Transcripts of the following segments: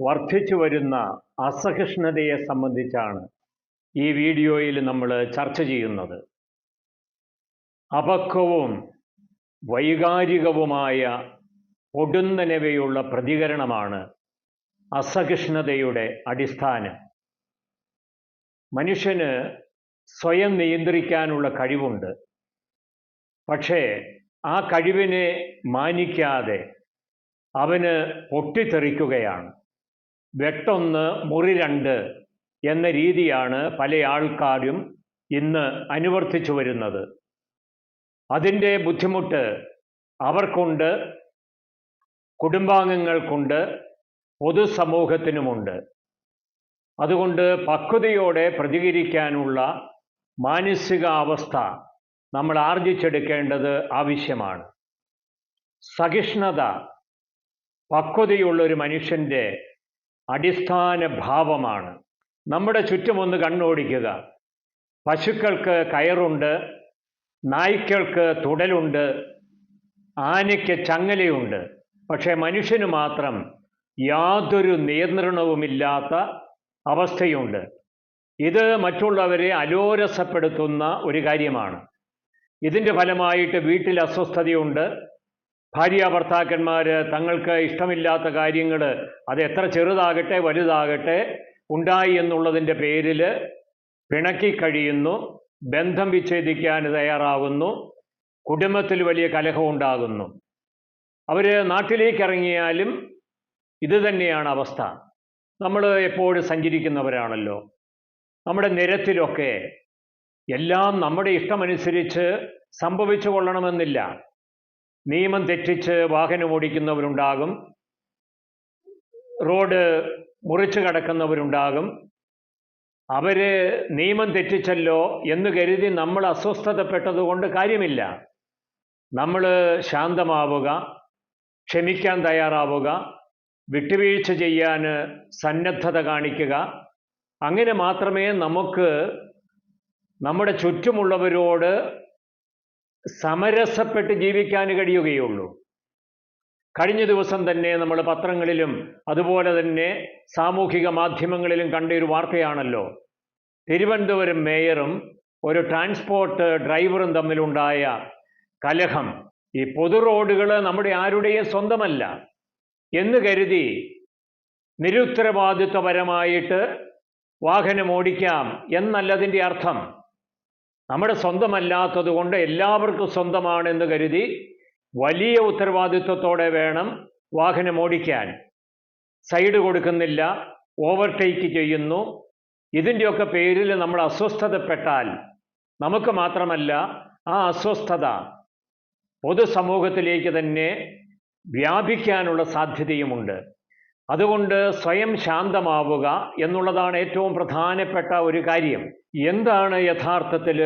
വർദ്ധിച്ചു വരുന്ന അസഹിഷ്ണുതയെ സംബന്ധിച്ചാണ് ഈ വീഡിയോയിൽ നമ്മൾ ചർച്ച ചെയ്യുന്നത്. അപക്വവും വൈകാരികവുമായ പൊടുന്നനവയുള്ള പ്രതികരണമാണ് അസഹിഷ്ണുതയുടെ അടിസ്ഥാനം. മനുഷ്യന് സ്വയം നിയന്ത്രിക്കാനുള്ള കഴിവുണ്ട്. പക്ഷേ ആ കഴിവിനെ മാനിക്കാതെ അവന് പൊട്ടിത്തെറിക്കുകയാണ് വെട്ടൊന്ന് മുറി രണ്ട് എന്ന രീതിയാണ് പല ആൾക്കാരും ഇന്ന് അനുവർത്തിച്ചു വരുന്നത്. അതിന്റെ ബുദ്ധിമുട്ട് അവർക്കുണ്ട് കുടുംബാംഗങ്ങൾക്കുണ്ട് പൊതുസമൂഹത്തിനുമുണ്ട്. അതുകൊണ്ട് പക്വതയോടെ പ്രതികരിക്കാനുള്ള മാനസികാവസ്ഥ നമ്മൾ ആർജിച്ചെടുക്കേണ്ടത് ആവശ്യമാണ്. സഹിഷ്ണുത പക്വതയുള്ള ഒരു മനുഷ്യന്റെ അടിസ്ഥാന ഭാവമാണ് നമ്മുടെ ചുറ്റുമൊന്ന് കണ്ണോടിക്കുക. പശുക്കൾക്ക് കയറുണ്ട് നായ്ക്കൾക്ക് തുടലുണ്ട് ആനയ്ക്ക് ചങ്ങലയുണ്ട്. പക്ഷേ മനുഷ്യന് മാത്രം യാതൊരു നിയന്ത്രണവുമില്ലാത്ത അവസ്ഥയുണ്ട്. ഇത് മറ്റുള്ളവരെ അലോരസപ്പെടുത്തുന്ന ഒരു കാര്യമാണ്. ഇതിന്റെ ഫലമായിട്ട് വീട്ടിൽ അസ്വസ്ഥതയുണ്ട് ഭാര്യ ഭർത്താക്കന്മാർ തങ്ങൾക്ക് ഇഷ്ടമില്ലാത്ത കാര്യങ്ങൾ അത് എത്ര ചെറുതാകട്ടെ വലുതാകട്ടെ ഉണ്ടായി എന്നുള്ളതിന്റെ പേരിൽ പിണക്കി കഴിയുന്നു ബന്ധം വിച്ഛേദിക്കാൻ തയ്യാറാകുന്നു കുടുംബത്തിൽ വലിയ കലഹം ഉണ്ടാകുന്നു. അവർ നാട്ടിലേക്ക് ഇറങ്ങിയാലും ഇത് തന്നെയാണ് അവസ്ഥ. നമ്മൾ എപ്പോഴും സഞ്ചരിക്കുന്നവരാണല്ലോ. നമ്മുടെ നിരത്തിലൊക്കെ എല്ലാം നമ്മുടെ ഇഷ്ടമനുസരിച്ച് സംഭവിച്ചു കൊള്ളണമെന്നില്ല. നിയമം തെറ്റിച്ച് വാഹനം ഓടിക്കുന്നവരുണ്ടാകും. റോഡ് മുറിച്ചു കടക്കുന്നവരുണ്ടാകും. അവർ നിയമം തെറ്റിച്ചല്ലോ എന്ന് കരുതി നമ്മൾ അസ്വസ്ഥതപ്പെട്ടതുകൊണ്ട് കാര്യമില്ല. നമ്മൾ ശാന്തമാവുക ക്ഷമിക്കാൻ തയ്യാറാവുക വിട്ടുവീഴ്ച ചെയ്യാൻ സന്നദ്ധത കാണിക്കുക. അങ്ങനെ മാത്രമേ നമുക്ക് നമ്മുടെ ചുറ്റുമുള്ളവരോട് സമരസപ്പെട്ട് ജീവിക്കാൻ കഴിയുകയുള്ളൂ. കഴിഞ്ഞ ദിവസം തന്നെ നമ്മൾ പത്രങ്ങളിലും അതുപോലെ തന്നെ സാമൂഹിക മാധ്യമങ്ങളിലും കണ്ട ഒരു വാർത്തയാണല്ലോ. തിരുവനന്തപുരം മേയറും ഒരു ട്രാൻസ്പോർട്ട് ഡ്രൈവറും തമ്മിലുണ്ടായ കലഹം. ഈ പൊതു റോഡുകൾ നമ്മുടെ ആരുടെയും സ്വന്തമല്ല. എന്ന് കരുതി നിരുത്തരവാദിത്വപരമായിട്ട് വാഹനം ഓടിക്കാം എന്നല്ലതിന്റെ അർത്ഥം. നമ്മുടെ സ്വന്തമല്ലാത്തത് കൊണ്ട് എല്ലാവർക്കും സ്വന്തമാണെന്ന് കരുതി വലിയ ഉത്തരവാദിത്വത്തോടെ വേണം വാഹനം ഓടിക്കാൻ. സൈഡ് കൊടുക്കുന്നില്ല ഓവർടേക്ക് ചെയ്യുന്നു. ഇതിന്റെയൊക്കെ പേരിൽ നമ്മൾ അസ്വസ്ഥതപ്പെട്ടാൽ നമുക്ക് മാത്രമല്ല ആ അസ്വസ്ഥത പൊതുസമൂഹത്തിലേക്ക് തന്നെ വ്യാപിക്കാനുള്ള സാധ്യതയുമുണ്ട്. അതുകൊണ്ട് സ്വയം ശാന്തമാവുക എന്നുള്ളതാണ് ഏറ്റവും പ്രധാനപ്പെട്ട ഒരു കാര്യം. എന്താണ് യഥാർത്ഥത്തിൽ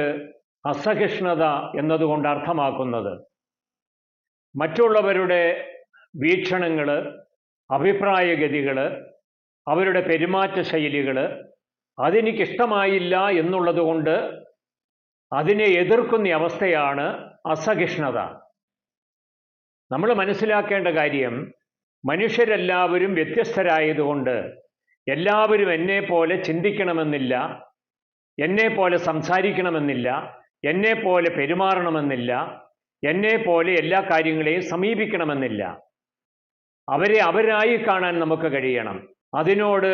അസഹിഷ്ണുത എന്നതുകൊണ്ട് അർത്ഥമാക്കുന്നത്? മറ്റുള്ളവരുടെ വീക്ഷണങ്ങൾ അഭിപ്രായഗതികൾ അവരുടെ പെരുമാറ്റ ശൈലികൾ അതെനിക്കിഷ്ടമായില്ല എന്നുള്ളതുകൊണ്ട് അതിനെ എതിർക്കുന്ന അവസ്ഥയാണ് അസഹിഷ്ണുത. നമ്മൾ മനസ്സിലാക്കേണ്ട കാര്യം മനുഷ്യരെല്ലാവരും വ്യത്യസ്തരായതുകൊണ്ട് എല്ലാവരും എന്നെ പോലെ ചിന്തിക്കണമെന്നില്ല എന്നെ പോലെ സംസാരിക്കണമെന്നില്ല എന്നെ പോലെ പെരുമാറണമെന്നില്ല എന്നെ പോലെ എല്ലാ കാര്യങ്ങളെയും സമീപിക്കണമെന്നില്ല. അവരെ അവരായി കാണാൻ നമുക്ക് കഴിയണം. അതിനോട്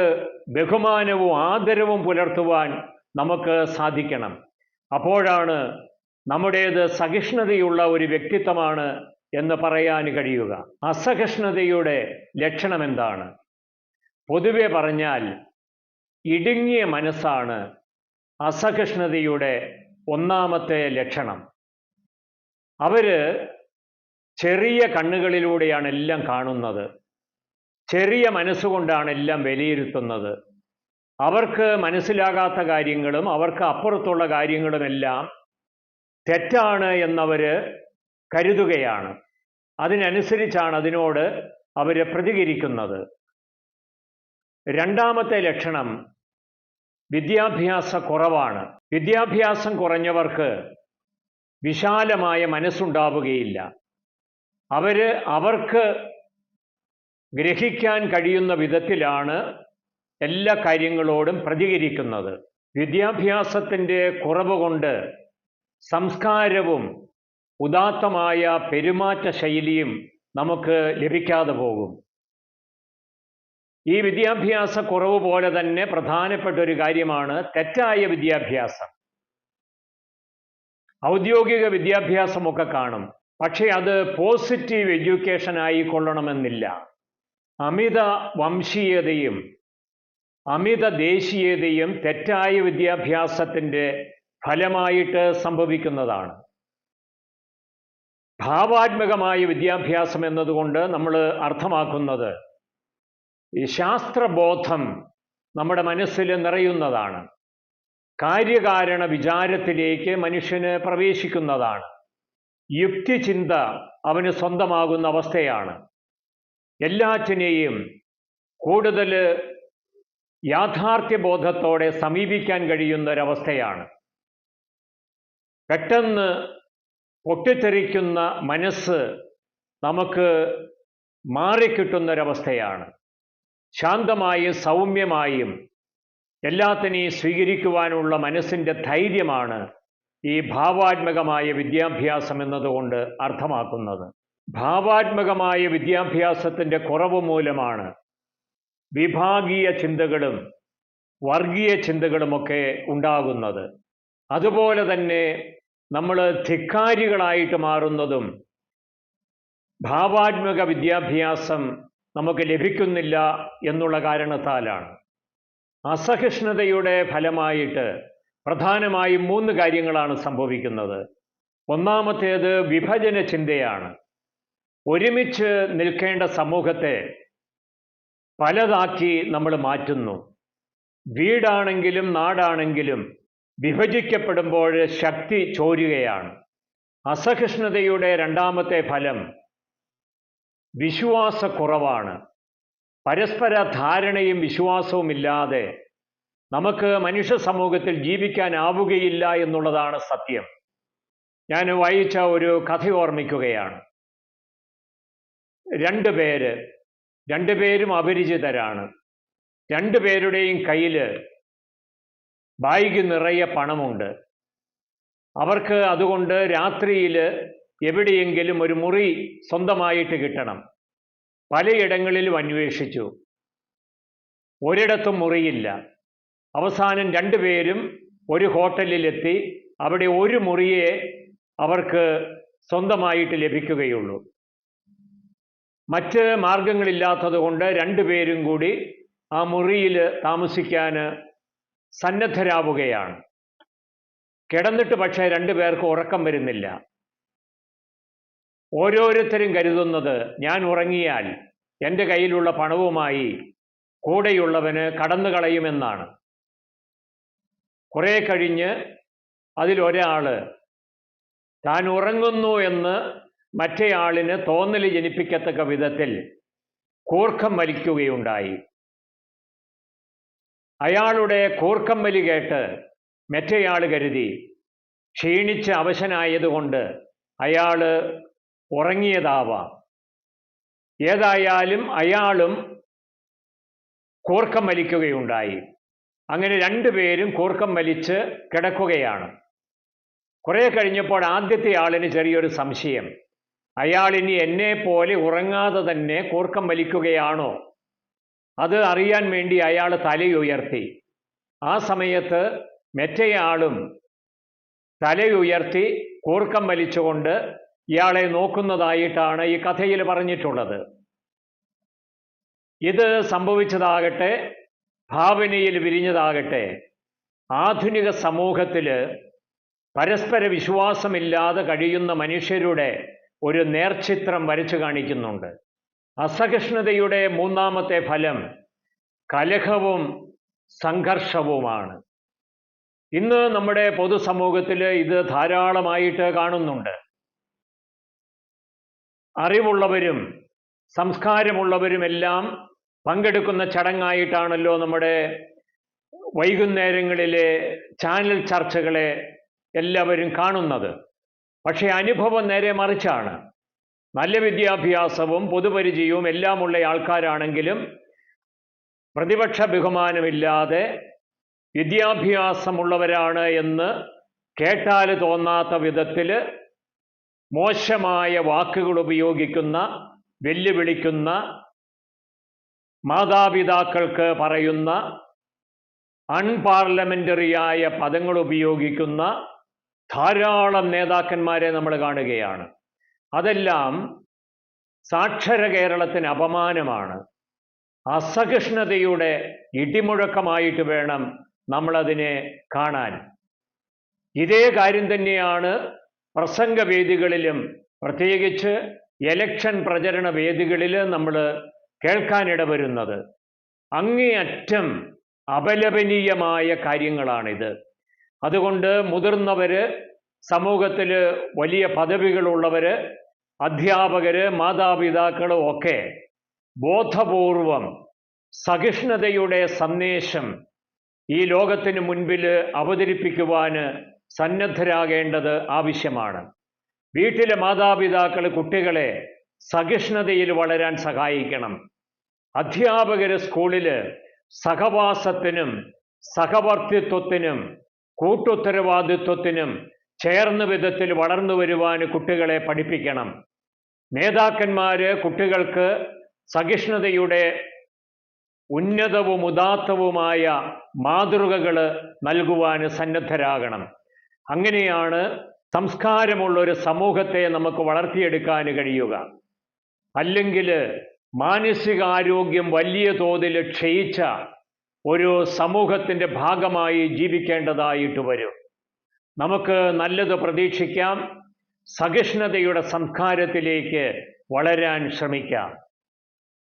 ബഹുമാനവും ആദരവും പുലർത്തുവാൻ നമുക്ക് സാധിക്കണം. അപ്പോഴാണ് നമ്മുടേത് സഹിഷ്ണുതയുള്ള ഒരു വ്യക്തിത്വമാണ് എന്ന് പറയാൻ കഴിയുക. അസഹിഷ്ണുതയുടെ ലക്ഷണം എന്താണ്? പൊതുവെ പറഞ്ഞാൽ ഇടുങ്ങിയ മനസ്സാണ് അസഹിഷ്ണുതയുടെ ഒന്നാമത്തെ ലക്ഷണം. അവർ ചെറിയ കണ്ണുകളിലൂടെയാണ് എല്ലാം കാണുന്നത്. ചെറിയ മനസ്സുകൊണ്ടാണ് എല്ലാം വിലയിരുത്തുന്നത്. അവർക്ക് മനസ്സിലാകാത്ത കാര്യങ്ങളും അവർക്ക് അപ്പുറത്തുള്ള കാര്യങ്ങളുമെല്ലാം തെറ്റാണ് എന്നവർ കരുതുകയാണ്. അതിനനുസരിച്ചാണ് അതിനോട് അവർ പ്രതികരിക്കുന്നത്. രണ്ടാമത്തെ ലക്ഷണം വിദ്യാഭ്യാസ കുറവാണ്. വിദ്യാഭ്യാസം കുറഞ്ഞവർക്ക് വിശാലമായ മനസ്സുണ്ടാവുകയില്ല. അവർ അവർക്ക് ഗ്രഹിക്കാൻ കഴിയുന്ന വിധത്തിലാണ് എല്ലാ കാര്യങ്ങളോടും പ്രതികരിക്കുന്നത്. വിദ്യാഭ്യാസത്തിന്റെ കുറവ് കൊണ്ട് സംസ്കാരവും ഉദാത്തമായ പെരുമാറ്റ ശൈലിയും നമുക്ക് ലഭിക്കാതെ പോകും. ഈ വിദ്യാഭ്യാസ കുറവ് പോലെ തന്നെ പ്രധാനപ്പെട്ട ഒരു കാര്യമാണ് തെറ്റായ വിദ്യാഭ്യാസം. ഔദ്യോഗിക വിദ്യാഭ്യാസമൊക്കെ കാണും. പക്ഷേ അത് പോസിറ്റീവ് എഡ്യൂക്കേഷൻ ആയിക്കൊള്ളണമെന്നില്ല അമിത വംശീയതയും അമിത ദേശീയതയും തെറ്റായ വിദ്യാഭ്യാസത്തിന്റെ ഫലമായിട്ട് സംഭവിക്കുന്നതാണ്. ഭാവാത്മകമായ വിദ്യാഭ്യാസം എന്നതുകൊണ്ട് നമ്മൾ അർത്ഥമാക്കുന്നത് ഈ ശാസ്ത്രബോധം നമ്മുടെ മനസ്സിൽ നിറയുന്നതാണ്. കാര്യകാരണ വിചാരത്തിലേക്ക് മനുഷ്യന് പ്രവേശിക്കുന്നതാണ്. യുക്തിചിന്ത അവന് സ്വന്തമാകുന്ന അവസ്ഥയാണ്. എല്ലാറ്റിനെയും കൂടുതൽ യാഥാർത്ഥ്യബോധത്തോടെ സമീപിക്കാൻ കഴിയുന്ന ഒരവസ്ഥയാണ് പെട്ടെന്ന് പൊട്ടിത്തെറിക്കുന്ന മനസ്സ് നമുക്ക് മാറിക്കിട്ടുന്നൊരവസ്ഥയാണ്. ശാന്തമായും സൗമ്യമായും എല്ലാത്തിനെയും സ്വീകരിക്കുവാനുള്ള മനസ്സിന്റെ ധൈര്യമാണ് ഈ ഭാവാത്മകമായ വിദ്യാഭ്യാസം എന്നതുകൊണ്ട് അർത്ഥമാക്കുന്നത്. ഭാവാത്മകമായ വിദ്യാഭ്യാസത്തിന്റെ കുറവ് മൂലമാണ് വിഭാഗീയ ചിന്തകളും വർഗീയ ചിന്തകളുമൊക്കെ ഉണ്ടാകുന്നത്. അതുപോലെ തന്നെ നമ്മൾ ധിക്കാരികളായിട്ട് മാറുന്നതും ഭാവാത്മക വിദ്യാഭ്യാസം നമുക്ക് ലഭിക്കുന്നില്ല എന്നുള്ള കാരണത്താലാണ്. അസഹിഷ്ണുതയുടെ ഫലമായിട്ട് പ്രധാനമായും മൂന്ന് കാര്യങ്ങളാണ് സംഭവിക്കുന്നത്. ഒന്നാമത്തേത് വിഭജന ചിന്തയാണ്. ഒരുമിച്ച് നിൽക്കേണ്ട സമൂഹത്തെ പലതാക്കി നമ്മൾ മാറ്റുന്നു. വീടാണെങ്കിലും നാടാണെങ്കിലും വിഭജിക്കപ്പെടുമ്പോൾ ശക്തി ചോരുകയാണ്. അസഹിഷ്ണുതയുടെ രണ്ടാമത്തെ ഫലം വിശ്വാസക്കുറവാണ്. പരസ്പര ധാരണയും വിശ്വാസവും ഇല്ലാതെ നമുക്ക് മനുഷ്യ സമൂഹത്തിൽ ജീവിക്കാനാവുകയില്ല എന്നുള്ളതാണ് സത്യം. ഞാൻ വായിച്ച ഒരു കഥ ഓർമ്മിക്കുകയാണ്. രണ്ട് പേര് രണ്ടുപേരും അപരിചിതരാണ്. രണ്ടുപേരുടെയും കയ്യിൽ ബാഗ് നിറയെ പണമുണ്ട്. അവർക്ക് അതുകൊണ്ട് രാത്രിയിൽ എവിടെയെങ്കിലും ഒരു മുറി സ്വന്തമായിട്ട് കിട്ടണം. പലയിടങ്ങളിലും അന്വേഷിച്ചു. ഒരിടത്തും മുറിയില്ല. അവസാനം രണ്ടുപേരും ഒരു ഹോട്ടലിലെത്തി. അവിടെ ഒരു മുറിയെ അവർക്ക് സ്വന്തമായിട്ട് ലഭിക്കുകയുള്ളൂ. മറ്റ് മാർഗങ്ങളില്ലാത്തത് കൊണ്ട് രണ്ടുപേരും കൂടി ആ മുറിയിൽ താമസിക്കാൻ സന്നദ്ധരാവുകയാണ്. കിടന്നിട്ട് പക്ഷേ രണ്ടു പേർക്ക് ഉറക്കം വരുന്നില്ല. ഓരോരുത്തരും കരുതുന്നത് ഞാൻ ഉറങ്ങിയാൽ എന്റെ കയ്യിലുള്ള പണവുമായി കൂടെയുള്ളവന് കടന്നു കളയുമെന്നാണ്. കുറേ കഴിഞ്ഞ് അതിലൊരാൾ താൻ ഉറങ്ങുന്നു എന്ന് മറ്റേയാളിന് തോന്നൽ ജനിപ്പിക്കത്തക്ക വിധത്തിൽ കൂർക്കം വലിക്കുകയുണ്ടായി. അയാളുടെ കൂർക്കം വലി കേട്ട് മറ്റേയാൾ കരുതി ക്ഷീണിച്ച് അവശനായതുകൊണ്ട് അയാൾ ഉറങ്ങിയതാവാം. ഏതായാലും അയാളും കൂർക്കം വലിക്കുകയുണ്ടായി അങ്ങനെ രണ്ടുപേരും കൂർക്കം വലിച്ച് കിടക്കുകയാണ്. കുറേ കഴിഞ്ഞപ്പോൾ ആദ്യത്തെ ആളിന് ചെറിയൊരു സംശയം. അയാളിനി എന്നെ പോലെ ഉറങ്ങാതെ തന്നെ കൂർക്കം വലിക്കുകയാണോ അത് അറിയാൻ വേണ്ടി അയാൾ തലയുയർത്തി ആ സമയത്ത് മറ്റേയാളും തലയുയർത്തി കൂർക്കം വലിച്ചുകൊണ്ട് ഇയാളെ നോക്കുന്നതായിട്ടാണ് ഈ കഥയിൽ പറഞ്ഞിട്ടുള്ളത്. ഇത് സംഭവിച്ചതാകട്ടെ ഭാവനയിൽ വിരിഞ്ഞതാകട്ടെ ആധുനിക സമൂഹത്തിൽ പരസ്പര വിശ്വാസമില്ലാതെ കഴിയുന്ന മനുഷ്യരുടെ ഒരു നേർചിത്രം വരച്ചു കാണിക്കുന്നുണ്ട്. അസഹിഷ്ണുതയുടെ മൂന്നാമത്തെ ഫലം കലഹവും സംഘർഷവുമാണ്. ഇന്ന് നമ്മുടെ പൊതുസമൂഹത്തിൽ ഇത് ധാരാളമായിട്ട് കാണുന്നുണ്ട്. അറിവുള്ളവരും സംസ്കാരമുള്ളവരുമെല്ലാം പങ്കെടുക്കുന്ന ചടങ്ങായിട്ടാണല്ലോ നമ്മുടെ വൈകുന്നേരങ്ങളിലെ ചാനൽ ചർച്ചകളെ എല്ലാവരും കാണുന്നത്. പക്ഷേ അനുഭവം നേരെ മറിച്ചാണ്. നല്ല വിദ്യാഭ്യാസവും പൊതുപരിചയവും എല്ലാമുള്ള ആൾക്കാരാണെങ്കിലും പ്രതിപക്ഷ ബഹുമാനമില്ലാതെ വിദ്യാഭ്യാസമുള്ളവരാണ് എന്ന് കേട്ടാൽ തോന്നാത്ത വിധത്തിൽ മോശമായ വാക്കുകൾ ഉപയോഗിക്കുന്ന വെല്ലുവിളിക്കുന്ന മാതാപിതാക്കൾക്ക് പറയുന്ന അൺപാർലമെന്ററിയായ പദങ്ങൾ ഉപയോഗിക്കുന്ന ധാരാളം നേതാക്കന്മാരെ നമ്മൾ കാണുകയാണ്. അതെല്ലാം സാക്ഷര കേരളത്തിന് അപമാനമാണ്. അസഹിഷ്ണുതയുടെ ഇടിമുഴക്കമായിട്ട് വേണം നമ്മളതിനെ കാണാൻ. ഇതേ കാര്യം തന്നെയാണ് പ്രസംഗവേദികളിലും പ്രത്യേകിച്ച് എലക്ഷൻ പ്രചരണ വേദികളിൽ നമ്മൾ കേൾക്കാനിട വരുന്നത് അങ്ങേയറ്റം അപലപനീയമായ കാര്യങ്ങളാണിത്. അതുകൊണ്ട് മുതിർന്നവർ സമൂഹത്തിൽ വലിയ പദവികളുള്ളവർ അധ്യാപകർ മാതാപിതാക്കളും ഒക്കെ ബോധപൂർവം സഹിഷ്ണുതയുടെ സന്ദേശം ഈ ലോകത്തിന് മുൻപിൽ അവതരിപ്പിക്കുവാൻ സന്നദ്ധരാകേണ്ടത് ആവശ്യമാണ്. വീട്ടിലെ മാതാപിതാക്കൾ കുട്ടികളെ സഹിഷ്ണുതയിൽ വളരാൻ സഹായിക്കണം. അധ്യാപകർ സ്കൂളിൽ സഹവാസത്തിനും സഹവർത്തിത്വത്തിനും കൂട്ടുത്തരവാദിത്വത്തിനും ചേർന്ന വിധത്തിൽ വളർന്നു വരുവാൻ കുട്ടികളെ പഠിപ്പിക്കണം. നേതാക്കന്മാർ കുട്ടികൾക്ക് സഹിഷ്ണുതയുടെ ഉന്നതവും ഉദാത്തവുമായ മാതൃകകൾ നൽകുവാൻ സന്നദ്ധരാകണം. അങ്ങനെയാണ് സംസ്കാരമുള്ള ഒരു സമൂഹത്തെ നമുക്ക് വളർത്തിയെടുക്കാൻ കഴിയുക. അല്ലെങ്കിൽ മാനസികാരോഗ്യം വലിയ തോതിൽ ക്ഷയിച്ച ഒരു സമൂഹത്തിന്റെ ഭാഗമായി ജീവിക്കേണ്ടതായിട്ട് വരും. നമുക്ക് നല്ലത് പ്രതീക്ഷിക്കാം. സഹിഷ്ണുതയുടെ സംസ്കാരത്തിലേക്ക് വളരാൻ ശ്രമിക്കാം.